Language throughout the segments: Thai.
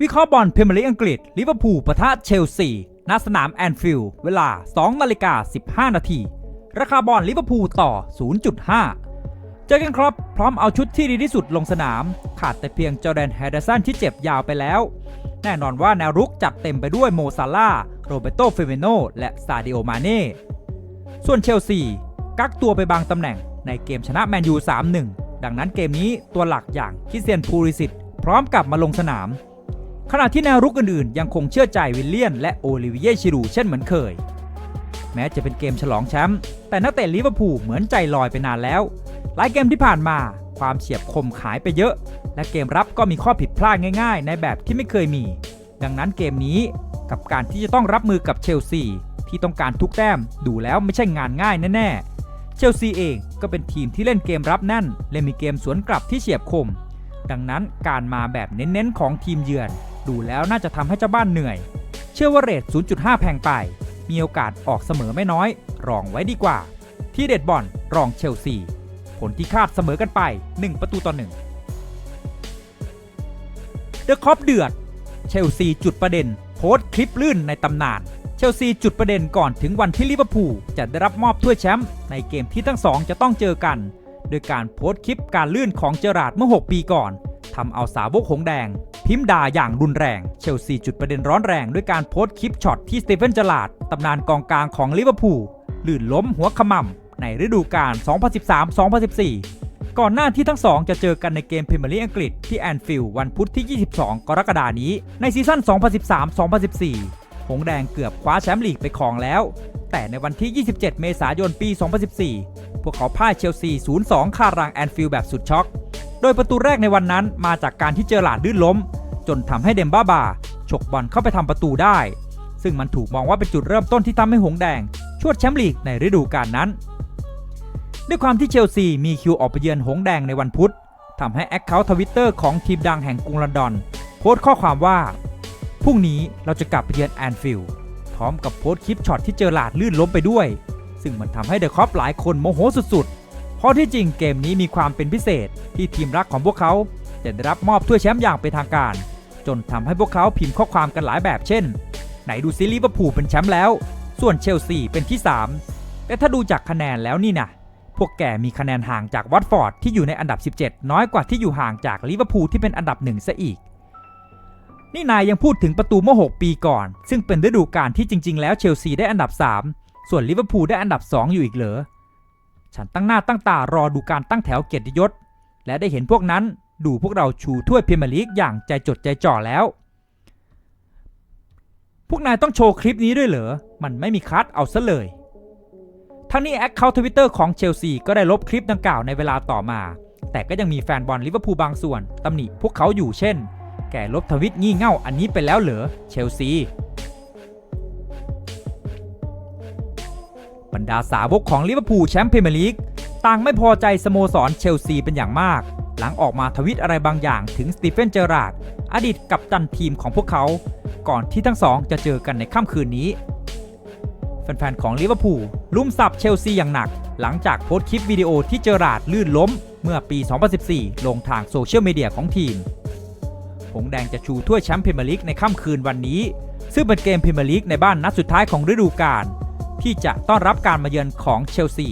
วิเคราะห์บอลพรีเมียร์ลีกอังกฤษลิเวอร์พูลปะทะเชลซีณสนามแอนฟิลด์เวลา 2 นาฬิกา 15 นาที ราคาบอลลิเวอร์พูลต่อ 0.5 เจอกันครับพร้อมเอาชุดที่ดีที่สุดลงสนาม ขาดแต่เพียงจอแดนแฮดเดอร์สันที่เจ็บยาวไปแล้ว แน่นอนว่าแนวรุกจัดเต็มไปด้วยโมซาลาโรเบโตเฟเมโนและซาดิโอมาเน่ส่วนเชลซีกักตัวไปบางตำแหน่งในเกมชนะแมนยู 3-1 ดังนั้นเกมนี้ตัวหลักอย่างคิเซียนพูริสิตพร้อมกลับมาลงสนาม ขณะที่แนวรุกอื่นๆ ยังคงเชื่อใจวิลเลียน และโอลิเวียชิรูเช่นเหมือนเคย แม้จะเป็นเกมฉลองแชมป์แต่นักเตะลิเวอร์พูลเหมือนใจลอยไปนานแล้ว หลายเกมที่ผ่านมาความเฉียบคมขายไปเยอะ และเกมรับก็มีข้อผิดพลาดง่าย ๆ ในแบบที่ไม่เคยมี ดังนั้นเกมนี้กับการที่จะต้องรับมือกับเชลซีที่ต้องการทุกแต้มดูแล้วไม่ใช่งานง่ายแน่ๆ เชลซีเองก็เป็นทีมที่เล่นเกมรับแน่น และมีเกมสวนกลับที่เฉียบคม ดังนั้นการมาแบบเน้นๆของทีมเยือน ดูแล้วน่าจะทำให้เจ้าบ้านเหนื่อย เชื่อว่าเรท 0.5 แพงไป มีโอกาสออกเสมอไม่น้อย รองไว้ดีกว่า ที่เด็ดบอลรองเชลซี ผลที่คาดเสมอกันไป 1 ประตูต่อ1เดอะคอปเดือด เชลซีจุดประเด็น โพสต์คลิปลื่นในตำนาน เชลซีจุดประเด็นก่อนถึงวันที่ลิเวอร์พูลจะได้รับมอบถ้วยแชมป์ในเกมที่ทั้งสองจะต้องเจอกัน โดยการโพสต์คลิปการลื่นของเจอราร์ดเมื่อ 6 ปีก่อนทำเอาสาวกหงแดง พิมพ์ด่าอย่างรุนแรง เชลซีจุดประเด็นร้อนแรงด้วยการโพสต์คลิปช็อตที่สเตเฟนเจอราร์ดตำนานกองกลางของลิเวอร์พูลลื่นล้มหัวขมำในฤดูกาล 2013-2014 ก่อนหน้าที่ทั้งสองจะเจอกันในเกมพรีเมียร์ลีกอังกฤษที่แอนฟิลด์วันพุธที่ 22 กรกฎานี้ ในซีซั่น 2013-2014 หงแดงเกือบคว้าแชมป์ลีกไปครองแล้ว แต่ในวันที่ 27 เมษายนปี 2014 พวกเขาพ่ายเชลซี 0-2 คารางแอนฟิลด์แบบสุดช็อก โดยประตูแรกในวันนั้นมาจากการที่เจอหลาดลื่นล้ม จนทำให้เดมบ้าบาฉกบอลเข้าไปทำประตูได้ ซึ่งมันถูกมองว่าเป็นจุดเริ่มต้นที่ทำให้หงแดง ชวดแชมป์ลีกในฤดูกาลนั้น ด้วยความที่เชลซีมีคิวออกไปเยือนหงแดงในวันพุธทำให้แอคเคาท์ทวิตเตอร์ของทีมดังแห่งกรุงลอนดอน โพสต์ข้อความว่าพรุ่งนี้เราจะกลับไปเยือนแอนฟิลด์พร้อมกับโพสต์คลิปช็อตที่เจอหลาดลื่นล้มไปด้วย ซึ่งมันทำให้เดอะคอปหลายคนโมโหสุดๆ เพราะที่จริงเกมนี้มีความเป็นพิเศษที่ทีมรักของพวกเขาจะได้รับมอบถ้วยแชมป์อย่างเป็นทางการ จนทำให้พวกเขาพิมพ์ข้อความกันหลายแบบเช่น ไหนดูซิลิเวอร์พูลเป็นแชมป์แล้ว ส่วนเชลซีเป็นที่ 3 แต่ถ้าดูจากคะแนนแล้วนี่นะพวกแกมีคะแนนห่างจากวัตฟอร์ดที่อยู่ในอันดับ 17 น้อยกว่าที่อยู่ห่างจากลิเวอร์พูลที่เป็นอันดับหนึ่งซะอีก นี่นายยังพูดถึงประตูเมื่อ 6 ปีก่อน ซึ่งเป็นฤดูกาลที่จริง ๆ แล้วเชลซีได้อันดับ 3 ส่วนลิเวอร์พูลได้อันดับ 2 อยู่อีกเหรอ ฉันตั้งหน้าตั้งตารอดูการตั้งแถวเกียรติยศ และได้เห็นพวกนั้นดูพวกเราชูถ้วยพรีเมียร์ลีกอย่างใจจดใจจ่อแล้ว พวกนายต้องโชว์คลิปนี้ด้วยเหรอ มันไม่มีคัดเอาซะเลย ทั้งนี้แอคเคาท์ทวิตเตอร์ของเชลซีก็ได้ลบคลิปดังกล่าวในเวลาต่อมา แต่ก็ยังมีแฟนบอลลิเวอร์พูลบางส่วนตำหนิพวกเขาอยู่เช่น แกลบทวิตงี่เง่าอันนี้ไปแล้วเหรอ เชลซี บรรดาสาวกของลิเวอร์พูลแชมป์พรีเมียร์ลีกต่างไม่พอใจสโมสรเชลซีเป็นอย่างมาก หลังออกมาทวิตอะไรบางอย่างถึงสตีเฟนเจอราร์ดอดีตกัปตันทีมของพวกเขา ก่อนที่ทั้งสองจะเจอกันในค่ำคืนนี้ แฟนๆของลิเวอร์พูลลุมสับเชลซีอย่างหนัก หลังจากโพสต์คลิปวิดีโอที่เจอราร์ดลื่นล้ม เมื่อปี 2014 ลงทางโซเชียลมีเดียของทีม หงแดงจะชูถ้วยแชมป์พรีเมียร์ลีกในค่ำคืนวันนี้ ซึ่งเป็นเกมพรีเมียร์ลีกในบ้านนัดสุดท้ายของฤดูกาล ที่จะต้อนรับการมาเยือนของเชลซี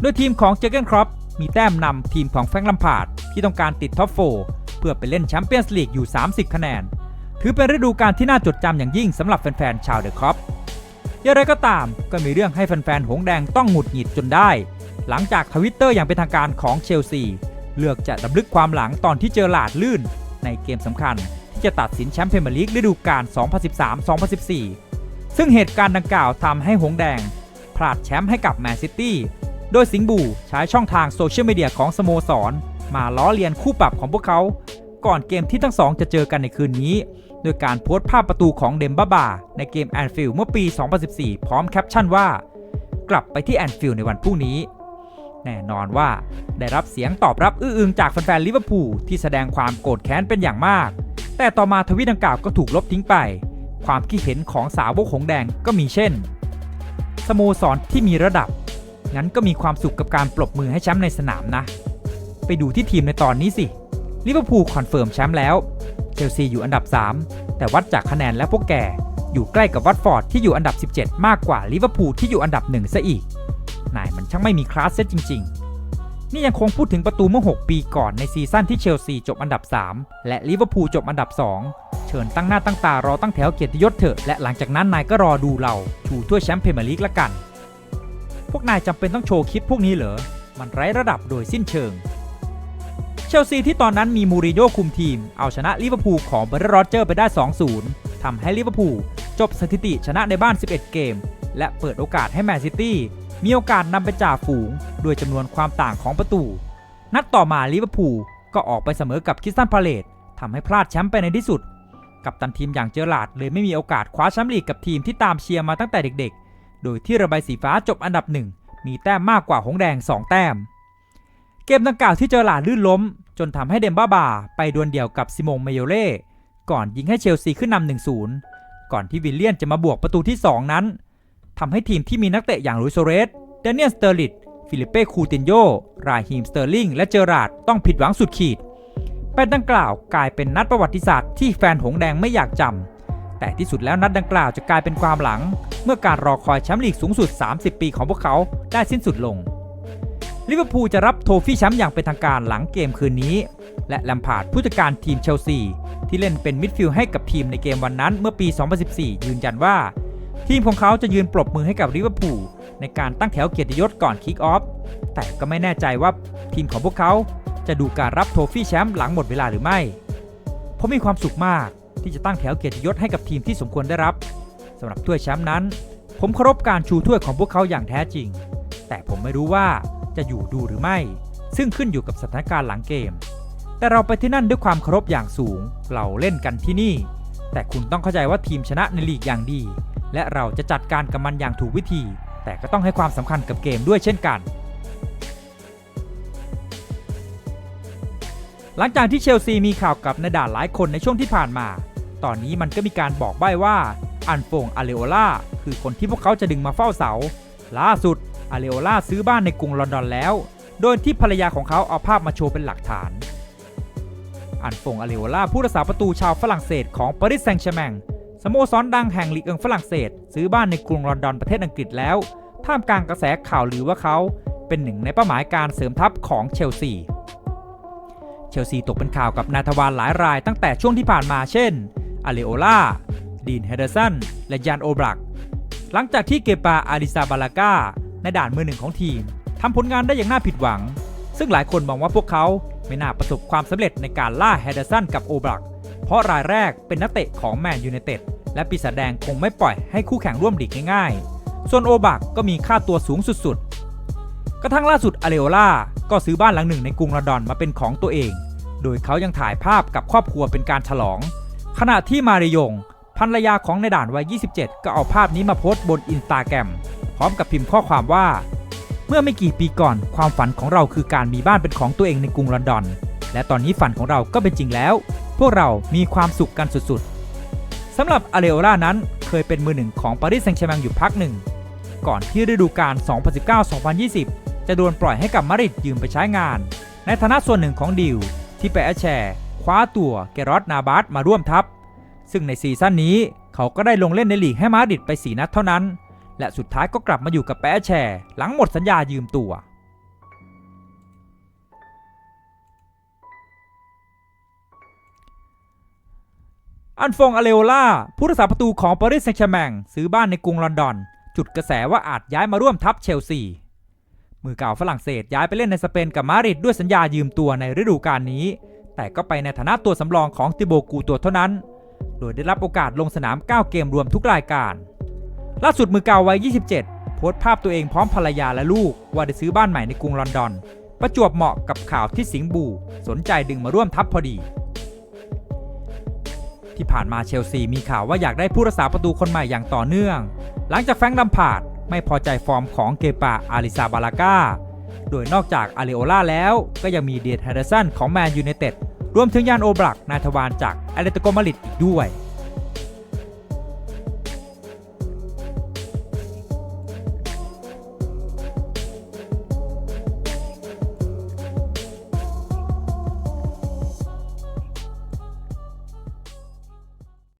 โดยทีมของเจเกนครอปมีแต้มนำทีมของแฟรงค์ลัมพาร์ดที่ต้องการติดท็อปโฟร์เพื่อไปเล่นแชมเปี้ยนส์ลีกอยู่ 30 คะแนน ถือเป็นฤดูกาลที่น่าจดจำอย่างยิ่งสำหรับแฟนๆชาวเดอะครอปอย่างไรก็ตามก็มีเรื่องให้แฟนๆหงแดงต้องหงุดหงิดจนได้ หลังจากทวิตเตอร์อย่างเป็นทางการของเชลซี เลือกจะดำลึกความหลังตอนที่เจอหลาดลื่น ในเกมสำคัญที่จะตัดสินแชมป์พรีเมียร์ลีกฤดูกาล2013-2014 ซึ่งเหตุการณ์ดังกล่าวทำให้หงแดง พลาดแชมป์ให้กับแมนซิตี้ โดยสิงบูใช้ช่องทางโซเชียลมีเดียของสโมสร มาล้อเลียนคู่ปรับของพวกเขา ก่อนเกมที่ทั้งสองจะเจอกันในคืนนี้ โดยการโพสต์ภาพประตูของเดมบ้าบา ในเกมแอนฟิลด์เมื่อปี 2014 พร้อมแคปชั่นว่า กลับไปที่แอนฟิลด์ในวันพรุ่งนี้ แน่นอนว่าได้รับเสียงตอบรับอื้ออึงจากแฟนๆลิเวอร์พูลที่แสดงความโกรธแค้นเป็นอย่างมาก แต่ต่อมาทวิตดังกล่าวก็ถูกลบทิ้งไป ความคิดเห็นของสาวกหงแดงก็มีเช่น สโมสรที่มีระดับ งั้นก็มีความสุขกับการปรบมือให้แชมป์ในสนามนะ ไปดูที่ทีมในตอนนี้สิลิเวอร์พูลคอนเฟิร์มแชมป์แล้ว เชลซีอยู่อันดับ 3 แต่วัดจากคะแนนและพวกแกอยู่ใกล้กับวัตฟอร์ดที่อยู่อันดับ 17 มากกว่าลิเวอร์พูลที่อยู่อันดับหนึ่งซะอีกนายมันช่างไม่มีคลาสเซตจริง ๆ นี่ยังคงพูดถึงประตูเมื่อ 6 ปีก่อนในซีซั่นที่เชลซีจบอันดับ 3 และลิเวอร์พูลจบอันดับ 2 เชิญตั้งหน้าตั้งตารอตั้งแถวเกียรติยศเถอะ และหลังจากนั้นนายก็รอดูเราชูถ้วยแชมป์พรีเมียร์ลีกละกัน พวกนายจำเป็นต้องโชว์คลิปพวกนี้เหรอ มันไร้ระดับโดยสิ้นเชิง เชลซีที่ตอนนั้นมีมูริโญ่คุมทีม เอาชนะลิเวอร์พูลของเบรนด์โรเจอร์ไปได้ 2-0ทำให้ลิเวอร์พูลจบสถิติชนะในบ้าน 11 เกม และเปิดโอกาสให้แมนซิตี้ มีโอกาสนำไปจ่าฝูงด้วยจำนวนความต่างของประตู นัดต่อมาลิเวอร์พูลก็ออกไปเสมอกับคิสตันพาเลตทำให้พลาดแชมป์ไปในที่สุด กับตันทีมอย่างเจอร์ลาดเลยไม่มีโอกาสคว้าแชมป์ลีกกับทีมที่ตามเชียร์มาตั้งแต่เด็กๆ โดยที่ระบายสีฟ้าจบอันดับหนึ่งมีแต้มมากกว่าหงแดง 2 แต้ม เกมดังกล่าวที่เจอหลาดลื่นล้ม จนทำให้เดมบ้าบาไปดวลเดี่ยวกับซิมงเมโยเล่ก่อนยิงให้เชลซีขึ้นนำ1-0ก่อนที่วิลเลียนจะมาบวกประตูที่ 2 นั้น ทำให้ทีมที่มีนักเตะอย่างลุยโซเรสเดนเนียลสเตอร์ลิตฟิลิเป้คูตินโยราฮิมสเตอร์ลิงและเจอราดต้องผิดหวังสุดขีดแปนดังกล่าวกลายเป็นนัดประวัติศาสตร์ที่แฟนหงแดงไม่อยากจำ แต่ที่สุดแล้วนัดดังกล่าวจะกลายเป็นความหลัง เมื่อการรอคอยแชมป์ลีกสูงสุด 30 ปีของพวกเขาได้สิ้นสุดลงลิเวอร์พูลจะรับโทฟี่แชมป์อย่างเป็นทางการหลังเกมคืนนี้ และแลมพาร์ดผู้จัดการทีมเชลซีที่เล่นเป็นมิดฟิลด์ให้กับทีมในเกมวันนั้นเมื่อปี 2014 ยืนยันว่า ทีมของเขาจะยืนปรบมือให้กับลิเวอร์พูลในการตั้งแถวเกียรติยศก่อนคิกออฟ แต่ก็ไม่แน่ใจว่าทีมของพวกเขาจะดูการรับโทฟี่แชมป์หลังหมดเวลาหรือไม่ ผมมีความสุขมากที่จะตั้งแถวเกียรติยศให้กับทีมที่สมควรได้รับสำหรับถ้วยแชมป์นั้น ผมเคารพการชูถ้วยของพวกเขาอย่างแท้จริง แต่ผมไม่รู้ว่าจะอยู่ดูหรือไม่ ซึ่งขึ้นอยู่กับสถานการณ์หลังเกม แต่เราไปที่นั่นด้วยความเคารพอย่างสูง เราเล่นกันที่นี่ แต่คุณต้องเข้าใจว่าทีมชนะในลีกอย่างดี และเราจะจัดการกับมันอย่างถูกวิธี แต่ก็ต้องให้ความสำคัญกับเกมด้วยเช่นกัน หลังจากที่เชลซีมีข่าวกับนาด่านหลายคนในช่วงที่ผ่านมา ตอนนี้มันก็มีการบอกใบ้ว่าอันโฟงอาเลโอล่าคือคนที่พวกเขาจะดึงมาเฝ้าเสา ล่าสุดอาเลโอล่าซื้อบ้านในกรุงลอนดอนแล้ว โดยที่ภรรยาของเขาเอาภาพมาโชว์เป็นหลักฐาน อันโฟงอาเลโอล่าผู้รักษาประตูชาวฝรั่งเศสของปารีสแซงต์แชร์แมง สโมสรดังแห่งลีกเอิงฝรั่งเศส ซื้อบ้านในกรุงลอนดอนประเทศอังกฤษแล้ว ท่ามกลางกระแสข่าวลือว่าเขา เป็นหนึ่งในเป้าหมายการเสริมทัพของเชลซี เชลซีตกเป็นข่าวกับนายทวารหลายรายตั้งแต่ช่วงที่ผ่านมาเช่นอาเลโอล่าดีนเฮเดอร์สันและยานโอบรัก หลังจากที่เกปาอาริซาบาลากาในด่านมือหนึ่งของทีมทำผลงานได้อย่างน่าผิดหวัง ซึ่งหลายคนมองว่าพวกเขาไม่น่าประสบความสำเร็จในการล่าเฮเดอร์สันกับโอบรัก เพราะรายแรกเป็นนักเตะของแมนยูไนเต็ด และปีศาจแดงคงไม่ปล่อยให้คู่แข่งร่วมหลีกง่ายๆ ส่วนโอบักก็มีค่าตัวสูงสุดๆ กระทั่งล่าสุดอาเลโอล่าก็ซื้อบ้านหลังหนึ่งในกรุงลอนดอนมาเป็นของตัวเอง โดยเขายังถ่ายภาพกับครอบครัวเป็นการฉลอง ขณะที่มาริยงภรรยาของในด่านวัย 27 ก็เอาภาพนี้มาโพสต์บนอินสตาแกรมพร้อมกับพิมพ์ข้อความว่า เมื่อไม่กี่ปีก่อนความฝันของเราคือการมีบ้านเป็นของตัวเองในกรุงลอนดอน และตอนนี้ฝันของเราก็เป็นจริงแล้ว พวกเรามีความสุขกันสุดๆ สำหรับอาเลโอล่านั้นเคยเป็นมือหนึ่งของปารีสแซงต์แชร์แมงอยู่พักหนึ่ง ก่อนที่ฤดูกาล 2019-2020 จะโดนปล่อยให้กับมาดริดยืมไปใช้งาน ในฐานะส่วนหนึ่งของดีลที่ไปแอชแชร์คว้าตัวเกรอตนาบาสมาร่วมทัพ ซึ่งในซีซั่นนี้เขาก็ได้ลงเล่นในลีกให้มาดริดไป 4 นัดเท่านั้น และสุดท้ายก็กลับมาอยู่กับแปะแชร์หลังหมดสัญญายืมตัว อันฟงอเลโอล่าผู้รักษาประตูของปารีสแซงต์แชร์แมงซื้อบ้านในกรุงลอนดอน จุดกระแสว่าอาจย้ายมาร่วมทัพเชลซีมือเก่าฝรั่งเศสย้ายไปเล่นในสเปนกับมาดริดด้วยสัญญายืมตัวในฤดูกาลนี้ แต่ก็ไปในฐานะตัวสำรองของติโบกูตัวเท่านั้น โดยได้รับโอกาสลงสนาม 9 เกมรวมทุกรายการ ล่าสุดมือเก่าวัย 27 โพสต์ภาพตัวเองพร้อมภรรยาและลูก ว่าได้ซื้อบ้านใหม่ในกรุงลอนดอน ประจวบเหมาะกับข่าวที่สิงบู สนใจดึงมาร่วมทัพพอดี ที่ผ่านมาเชลซีมีข่าวว่าอยากได้ผู้รักษาประตูคนใหม่อย่างต่อเนื่อง หลังจากแฟงลัมพาดไม่พอใจฟอร์มของเกปาอาริซาบาลากาโดยนอกจากอาริโอลาแล้วก็ยังมีเดียดแฮร์เดอร์สันของแมนยูไนเต็ดรวมถึงยานโอบรักนายทวานจากแอตเลติโกมาดริดอีกด้วย